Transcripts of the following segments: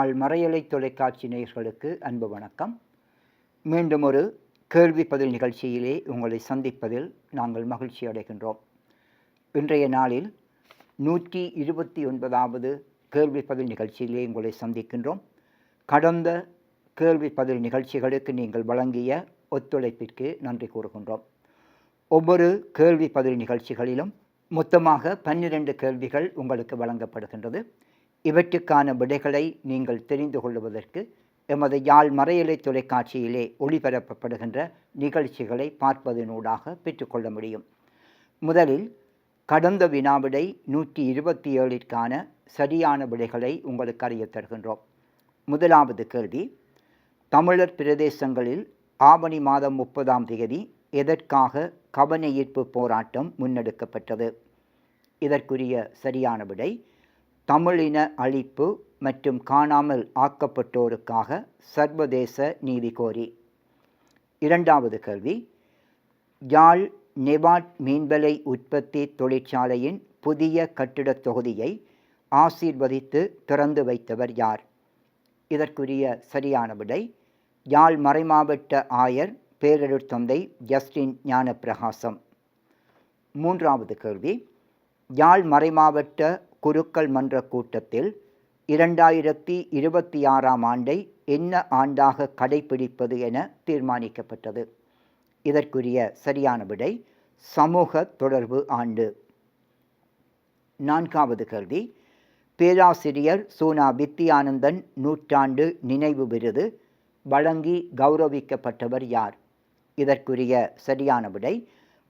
நாள் மறையலை தொலைக்காட்சி நேயர்களுக்கு அன்பு வணக்கம். மீண்டும் ஒரு கேள்வி பதில் நிகழ்ச்சியிலே உங்களை சந்திப்பதில் நாங்கள் மகிழ்ச்சி அடைகின்றோம். இன்றைய நாளில் நூற்றி இருபத்தி ஒன்பதாவது கேள்வி பதில் நிகழ்ச்சியிலே உங்களை சந்திக்கின்றோம். கடந்த கேள்வி பதில் நிகழ்ச்சிகளுக்கு நீங்கள் வழங்கிய ஒத்துழைப்பிற்கு நன்றி கூறுகின்றோம். ஒவ்வொரு கேள்வி பதில் நிகழ்ச்சிகளிலும் மொத்தமாக பன்னிரண்டு கேள்விகள் உங்களுக்கு வழங்கப்படுகின்றது. இவற்றுக்கான விடைகளை நீங்கள் தெரிந்து கொள்வதற்கு எமது யாழ் மறையலை தொலைக்காட்சியிலே ஒளிபரப்பப்படுகின்ற நிகழ்ச்சிகளை பார்ப்பதனூடாக பெற்றுக்கொள்ள முடியும். முதலில் கடந்த வினாவிடை நூற்றி இருபத்தி ஏழிற்கான சரியான விடைகளை உங்களுக்கு அறியத் தருகின்றோம். முதலாவது கேள்வி தமிழர் பிரதேசங்களில் ஆவணி மாதம் முப்பதாம் தேதி எதற்காக கவன ஈர்ப்பு போராட்டம் முன்னெடுக்கப்பட்டது? இதற்குரிய சரியான விடை தமிழின அழிப்பு மற்றும் காணாமல் ஆக்கப்பட்டோருக்காக சர்வதேச நீதி கோரி. இரண்டாவது கேள்வி. யாழ் நெவாட் மீன்வலை உற்பத்தி தொழிற்சாலையின் புதிய கட்டிடத் தொகுதியை ஆசீர்வதித்து திறந்து வைத்தவர் யார்? இதற்குரிய சரியான விடை யாழ் மறைமாவட்ட ஆயர் பேரருட் தந்தை ஜஸ்டின் ஞானப்பிரகாசம். மூன்றாவது கேள்வி. யாழ் மறைமாவட்ட குருக்கள் மன்ற கூட்டத்தில் இரண்டாயிரத்தி இருபத்தி ஆறாம் ஆண்டை என்ன ஆண்டாக கடைபிடிப்பது என தீர்மானிக்கப்பட்டது. இதற்குரிய சரியான விடை சமூக தொடர்பு ஆண்டு. நான்காவது கேள்வி பேராசிரியர் சூனா வித்தியானந்தன் நூற்றாண்டு நினைவு விருது வழங்கி கௌரவிக்கப்பட்டவர் யார்? இதற்குரிய சரியான விடை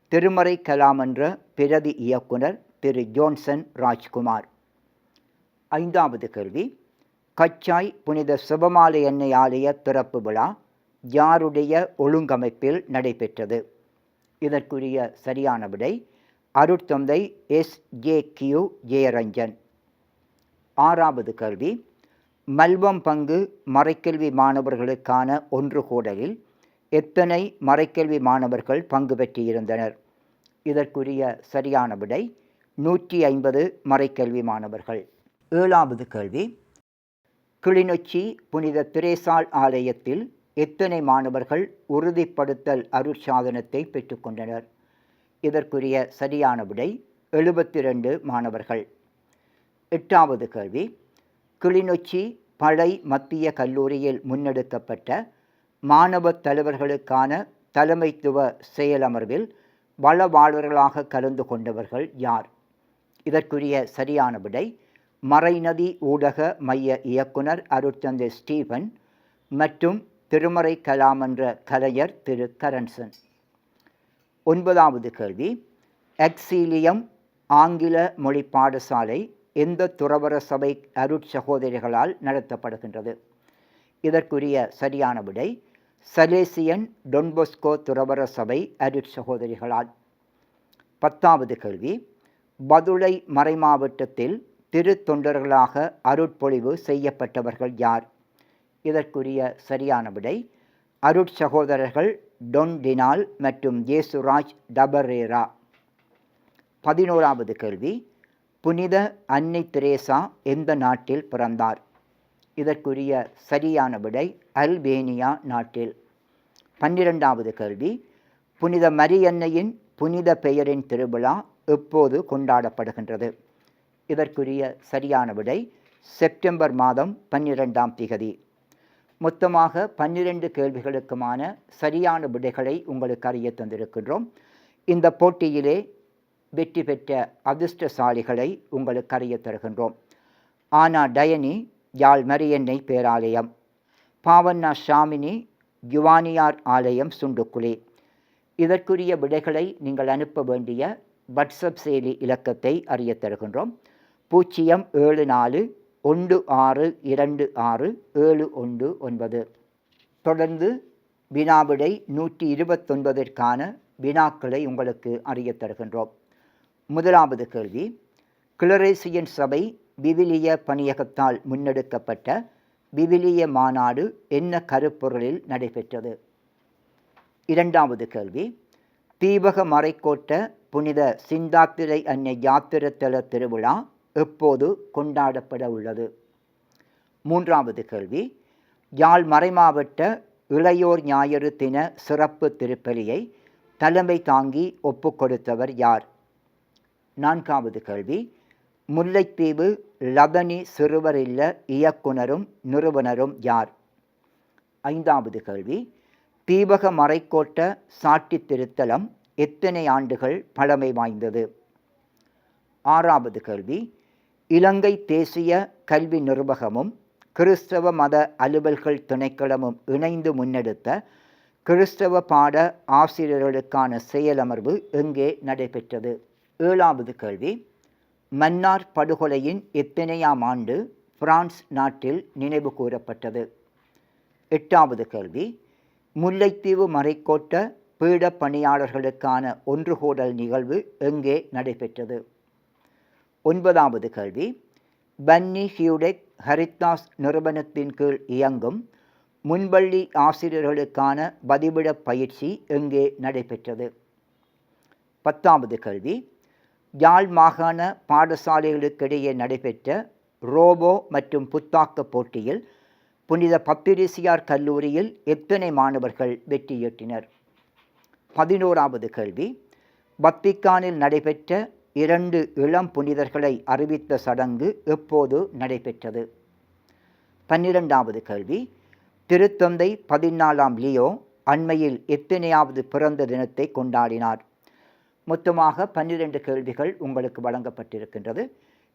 திருமறை கலாமன்ற பிரதி இயக்குனர் திரு ஜோன்சன் ராஜ்குமார். ஐந்தாவது கேள்வி. கச்சாய் புனித சுபமாலை எண்ணெய் ஆலய திறப்பு விழா யாருடைய ஒழுங்கமைப்பில் நடைபெற்றது? இதற்குரிய சரியான விடை அருட்தந்தை எஸ். ஜே. கியூ. ஜெயரஞ்சன். ஆறாவது கேள்வி. மல்வம் பங்கு மறைக்கல்வி மாணவர்களுக்கான ஒன்று கூடலில் எத்தனை மறைக்கல்வி மாணவர்கள் பங்கு பெற்றிருந்தனர்? இதற்குரிய சரியான விடை நூற்றி ஐம்பது மறைக்கல்வி மாணவர்கள். ஏழாவது கேள்வி. கிளிநொச்சி புனித திரேசால் ஆலயத்தில் எத்தனை மாணவர்கள் உறுதிப்படுத்தல் அருட்சாதனத்தை பெற்றுக்கொண்டனர் இதற்குரிய சரியான விடை எழுபத்தி ரெண்டு மாணவர்கள். எட்டாவது கேள்வி. கிளிநொச்சி பழை மத்திய கல்லூரியில் முன்னெடுக்கப்பட்ட மாணவ தலைவர்களுக்கான தலைமைத்துவ செயலமர்வில் வளவாளர்களாக கலந்து கொண்டவர்கள் யார்? இதற்குரிய சரியான விடை மறைநதி ஊடக மைய இயக்குனர் அருட்தந்தை ஸ்டீபன் மற்றும் திருமறை கலாமன்ற கலைஞர் திரு கரன்சன். ஒன்பதாவது கேள்வி. எக்ஸீலியம் ஆங்கில மொழி பாடசாலை எந்த துறவர சபை அருட்சகோதரிகளால் நடத்தப்படுகின்றது? இதற்குரிய சரியான விடை சலேசியன் டொன்பொஸ்கோ துறவர சபை அருட்சகோதரிகளால் பத்தாவது கேள்வி. பதுளை மறைமாவட்டத்தில் திருத்தொண்டர்களாக அருட்பொழிவு செய்யப்பட்டவர்கள் யார்? இதற்குரிய சரியான விடை அருட்சகோதரர்கள் டொன் டினால் மற்றும் ஜேசுராஜ் டபரேரா. பதினோராவது கேள்வி புனித அன்னை திரேசா எந்த நாட்டில் பிறந்தார்? இதற்குரிய சரியான விடை அல்பேனியா நாட்டில். பன்னிரெண்டாவது கேள்வி புனித மரியன்னையின் புனித பெயரின் திருவிழா எப்போது கொண்டாடப்படுகின்றது. இதற்குரிய சரியான விடை செப்டம்பர் மாதம் பன்னிரெண்டாம் திகதி. மொத்தமாக பன்னிரண்டு கேள்விகளுக்குமான சரியான விடைகளை உங்களுக்கு அறிய தந்திருக்கின்றோம். இந்த போட்டியிலே வெற்றி பெற்ற அதிர்ஷ்டசாலிகளை உங்களுக்கு அறிய தருகின்றோம். ஆனா டயனி யாழ் மரியன்னை பேராலயம். பாவண்ணா ஷாமினி யுவானியார் ஆலயம் சுண்டுக்குழி. இதற்குரிய விடைகளை நீங்கள் அனுப்ப வேண்டிய வாட்ஸ்அப் செயலி இலக்கத்தை அறிய தருகின்றோம். பூஜ்ஜியம் ஏழு நாலு ஒன்று ஆறு இரண்டு ஆறு ஏழு ஒன்று ஒன்பது. தொடர்ந்து வினாவிடை நூற்றி இருபத்தொன்பதற்கான வினாக்களை உங்களுக்கு அறிய தருகின்றோம். முதலாவது கேள்வி. கிளரேசியன் சபை விவிலிய பணியகத்தால் முன்னெடுக்கப்பட்ட விவிலிய மாநாடு என்ன கருப்பொருளில் நடைபெற்றது? இரண்டாவது கேள்வி. தீபக மறைக்கோட்ட புனித சிந்தாத்திரை அன்னை யாத்திரத்தல திருவிழா எப்போது கொண்டாடப்பட உள்ளது? மூன்றாவது கேள்வி. யாழ் மறைமாவட்ட இளையோர் ஞாயிறு தின சிறப்பு திருப்பலியை தலைமை தாங்கி ஒப்புக்கொடுத்தவர் யார்? நான்காவது கேள்வி. முல்லைத்தீவு லபனி சிறுவர் இல்ல இயக்குனரும் நிறுவனரும் யார்? ஐந்தாவது கேள்வி. தீபக மறைக்கோட்ட சாட்டி திருத்தலம் எத்தனை ஆண்டுகள் பழமை வாய்ந்தது? ஆறாவது கேள்வி. இலங்கை தேசிய கல்வி நிர்வாகமும் கிறிஸ்தவ மத அலுவல்கள் திணைக்களமும் இணைந்து முன்னெடுத்த கிறிஸ்தவ பாட ஆசிரியர்களுக்கான செயலமர்வு எங்கே நடைபெற்றது? ஏழாவது கேள்வி. மன்னார் படுகொலையின் எத்தனையாம் ஆண்டு பிரான்ஸ் நாட்டில் நினைவு கூறப்பட்டது? எட்டாவது கேள்வி. முல்லைத்தீவு மறைக்கோட்ட பீட பணியாளர்களுக்கான ஒன்றுகூடல் நிகழ்வு எங்கே நடைபெற்றது? ஒன்பதாவது கேள்வி. பன்னி ஹியூடெக் ஹரித்தாஸ் நிறுவனத்தின் கீழ் இயங்கும் முன்பள்ளி ஆசிரியர்களுக்கான பதிவிட பயிற்சி எங்கே நடைபெற்றது? பத்தாவது கேள்வி. யாழ் மாகாண பாடசாலைகளுக்கிடையே நடைபெற்ற ரோபோ மற்றும் புத்தாக்க போட்டியில் புனித பப்பிரிசியார் கல்லூரியில் எத்தனை மாணவர்கள் வெற்றியீட்டினர் பதினோராவது கேள்வி. வத்திக்கானில் நடைபெற்ற இரண்டு இளம் புனிதர்களை அறிவித்த சடங்கு எப்போது நடைபெற்றது? பன்னிரெண்டாவது கேள்வி. திருத்தந்தை பதினாலாம் லியோ அண்மையில் எத்தனையாவது பிறந்த தினத்தை கொண்டாடினார்? மொத்தமாக பன்னிரண்டு கேள்விகள் உங்களுக்கு வழங்கப்பட்டிருக்கின்றது.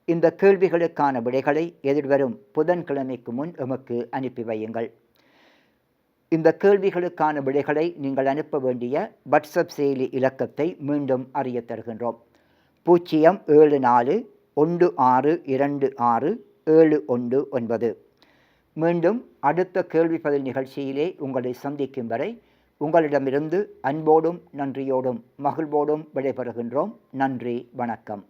இந்த கேள்விகளுக்கான விடைகளை எதிர்வரும் புதன்கிழமைக்கு முன் எமக்கு அனுப்பி வையுங்கள். இந்த கேள்விகளுக்கான விடைகளை நீங்கள் அனுப்ப வேண்டிய வாட்ஸ்அப் செயலி இலக்கத்தை மீண்டும் அறிய தருகின்றோம். பூஜ்ஜியம் ஏழு நாலு ஒன்று ஆறு இரண்டு ஆறு ஏழு ஒன்று ஒன்பது. மீண்டும் அடுத்த கேள்வி பதில் நிகழ்ச்சியிலே உங்களை சந்திக்கும் வரை உங்களிடமிருந்து அன்போடும் நன்றியோடும் மகிழ்வோடும் விடைபெறுகின்றோம். நன்றி வணக்கம்.